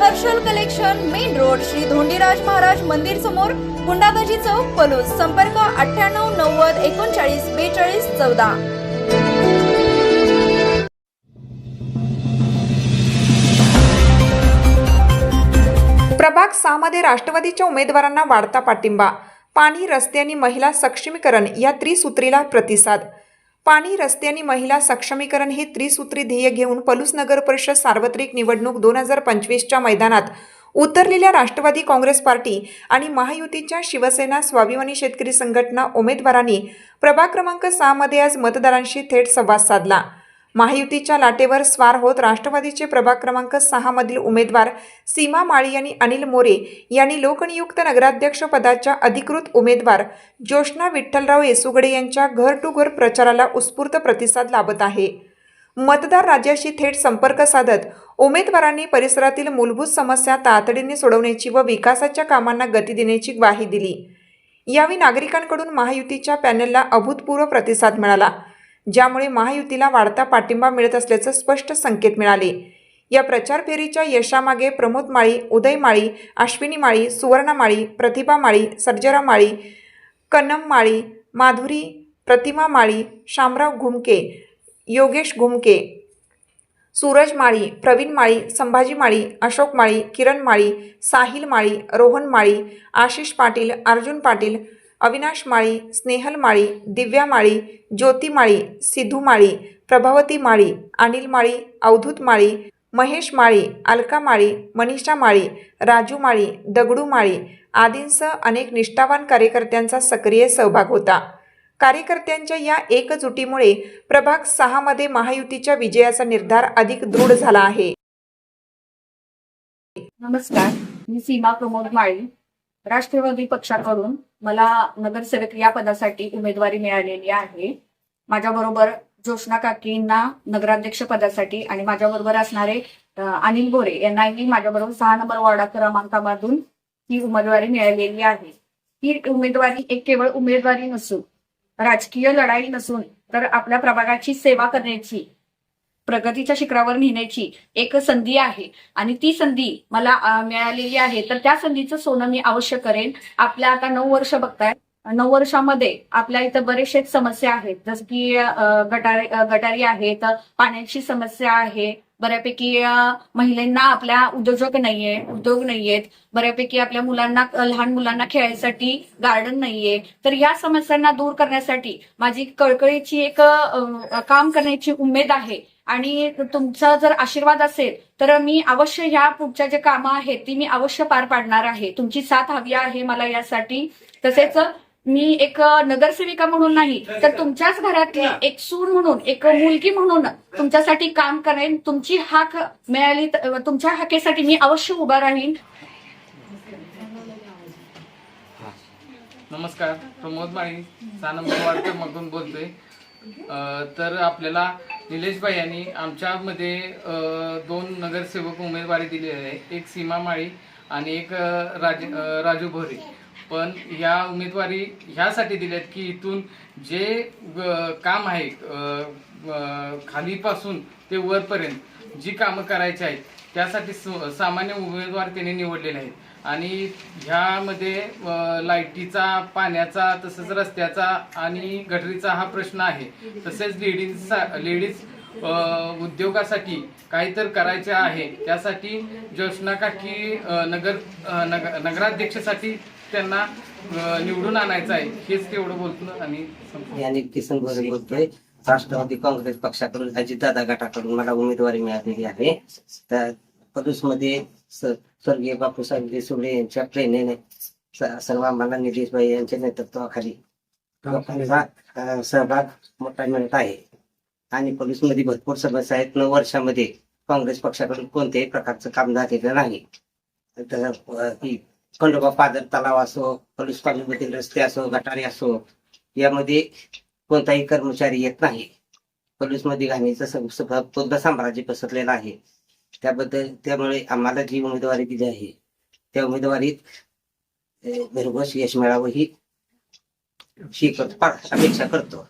Harshal collection main road Shri Dhondiraj Maharaj मंदिर समोर गुंडाबाजी चौक पलूस. संपर्क अठ्ठ्याण्णव नव्वद एकोणचाळीस बेचाळीस चौदा. प्रभाग सहामध्ये राष्ट्रवादीच्या उमेदवारांना वाढता पाठिंबा. पाणी रस्ते आणि महिला सक्षमीकरण या त्रिसूत्रीला प्रतिसाद. पाणी रस्ते आणि महिला सक्षमीकरण हे त्रिसूत्री ध्येय घेऊन पलूस नगर परिषद सार्वत्रिक निवडणूक दोन हजार पंचवीसच्या मैदानात उतरलेल्या राष्ट्रवादी काँग्रेस पार्टी आणि महायुतीच्या शिवसेना स्वाभिमानी शेतकरी संघटना उमेदवारांनी प्रभाग क्रमांक सहामध्ये आज मतदारांशी थेट संवाद साधला. महायुतीच्या लाटेवर स्वार होत राष्ट्रवादीचे प्रभाग क्रमांक सहामधील उमेदवार सीमा माळी आणि अनिल मोरे यांनी लोकनियुक्त नगराध्यक्ष पदाच्या अधिकृत उमेदवार ज्योष्णा विठ्ठलराव येसुगडे यांच्या घर टू घर प्रचाराला उत्स्फूर्त प्रतिसाद लाभत आहे. मतदार राज्याशी थेट संपर्क साधत उमेदवारांनी परिसरातील मूलभूत समस्या तातडीने सोडवण्याची व विकासाच्या कामांना गती देण्याची ग्वाही दिली. यावेळी नागरिकांकडून महायुतीच्या पॅनलला अभूतपूर्व प्रतिसाद मिळाला. ज्यामुळे महायुतीला वाढता पाठिंबा मिळत असल्याचं स्पष्ट संकेत मिळाले. या प्रचार फेरीच्या यशामागे प्रमोद माळी उदय माळी अश्विनी माळी सुवर्णा माळी प्रतिभा माळी सर्जरा माळी कनम माळी माधुरी प्रतिमा माळी शामराव घुमके योगेश घुमके सूरज माळी प्रवीण माळी संभाजी माळी अशोक माळी किरण माळी साहिल माळी रोहन माळी आशिष पाटील अर्जुन पाटील अविनाश माळी स्नेहल माळी दिव्या माळी ज्योती माळी सिद्धू माळी प्रभावती माळी अनिल माळी अवधूत माळी महेश माळी अलका माळी मनीषा माळी राजू माळी दगडू माळी आदींसह अनेक निष्ठावान कार्यकर्त्यांचा सक्रिय सहभाग होता. कार्यकर्त्यांच्या या एकजुटीमुळे प्रभाग सहामध्ये महायुतीच्या विजयाचा निर्धार अधिक दृढ झाला आहे. नमस्कार मी सीमा प्रमोद माळी राष्ट्रवादी पक्षाकडून मला नगरसेवक या पदासाठी उमेदवारी मिळालेली आहे. माझ्याबरोबर जोशना काकींना नगराध्यक्ष पदासाठी आणि माझ्याबरोबर असणारे अनिल गोरे यांनाही माझ्याबरोबर सहा नंबर वॉर्डा क्रमांकामधून ही उमेदवारी मिळालेली आहे. ही उमेदवारी एक केवळ उमेदवारी नसून राजकीय लढाई नसून तर आपल्या प्रभागाची सेवा करण्याची प्रगतीच्या शिखरावर नेण्याची एक संधी आहे. आणि ती संधी मला मिळालेली आहे. तर त्या संधीचं सोनं मी अवश्य करेन. आपल्या आता नऊ वर्ष बघताय. नऊ वर्षामध्ये आपल्या इथं बरेचशेच समस्या आहेत. जसं की गटारी गटारी आहेत पाण्याची समस्या आहे. बऱ्यापैकी महिलांना आपल्या उद्योजक नाहीये उद्योग नाहीयेत. बऱ्यापैकी आपल्या मुलांना लहान मुलांना खेळायसाठी गार्डन नाहीये. तर या समस्यांना दूर करण्यासाठी माझी कळकळीची एक काम करण्याची उमेद आहे. आणि तुमचा जर आशीर्वाद असेल तर मी अवश्य ह्या पुढच्या जे कामं आहेत ती मी अवश्य पार पाडणार आहे. तुमची साथ हवी आहे मला यासाठी. तसेच मी एक नगरसेविका म्हणून नाही तर तुमच्याच घरातली एक सून म्हणून एक मुलगी म्हणून तुमच्यासाठी काम करेन. तुमची हाक मिळाली तुमच्या हाकेसाठी मी अवश्य उभा राहीन. नमस्कार. प्रमोद माळी सहा नंबर वार्ड बोलतोय. तर आपल्याला निलेशभाई यांनी आमच्यामध्ये दोन नगरसेवक उमेदवारी दिली आहे. एक सीमा माळी आणि एक राज राजू भोरे. पण ह्या उमेदवारी ह्यासाठी दिल्यात की इथून जे काम आहे खालीपासून ते वरपर्यंत जी कामं करायची आहेत त्यासाठी सामान्य उमेदवार त्यांनी निवडलेले आहेत. आणि ह्यामध्ये लाईटीचा पाण्याचा तसंच रस्त्याचा आणि गटरीचा हा प्रश्न आहे. तसेच लेडीज लेडीज उद्योगासाठी उद्योगासाठी काहीतर करायचे आहे. त्यासाठी ज्योत्ना काकी नगर नग- नगराध्यक्षसाठी त्यांना निवडून आणायचं आहे. हेच तेवढं बोलतो आणि किसन बोलतोय. राष्ट्रवादी काँग्रेस पक्षाकडून अजितदादा गटाकडून मला उमेदवारी मिळालेली आहे. तर मध्ये स्वर्गीय बापूसाहेब देसुडे यांच्या प्रेरणेने सर्व आम्हाला नितीशबाई यांच्या नेतृत्वाखाली लोकांचा सहभाग मोठा मिळत आहे. आणि पोलीसमध्ये भरपूर समस्या आहेत. नऊ वर्षामध्ये काँग्रेस पक्षाकडून कोणत्याही प्रकारचं काम झालेलं नाही. तर खंडोबा पादर तलाव असो पोलीस कॉलनीमधील रस्ते असो गटारे असो यामध्ये कोणताही कर्मचारी येत नाही. पोलीसमध्ये घाणीचं पूर्ण साम्राज्य पसरलेलं आहे. त्याबद्दल त्यामुळे आम्हाला जी उमेदवारी दिली आहे त्या उमेदवारीत भरघोष भरघोस यश मिळावं ही अपेक्षा करतो.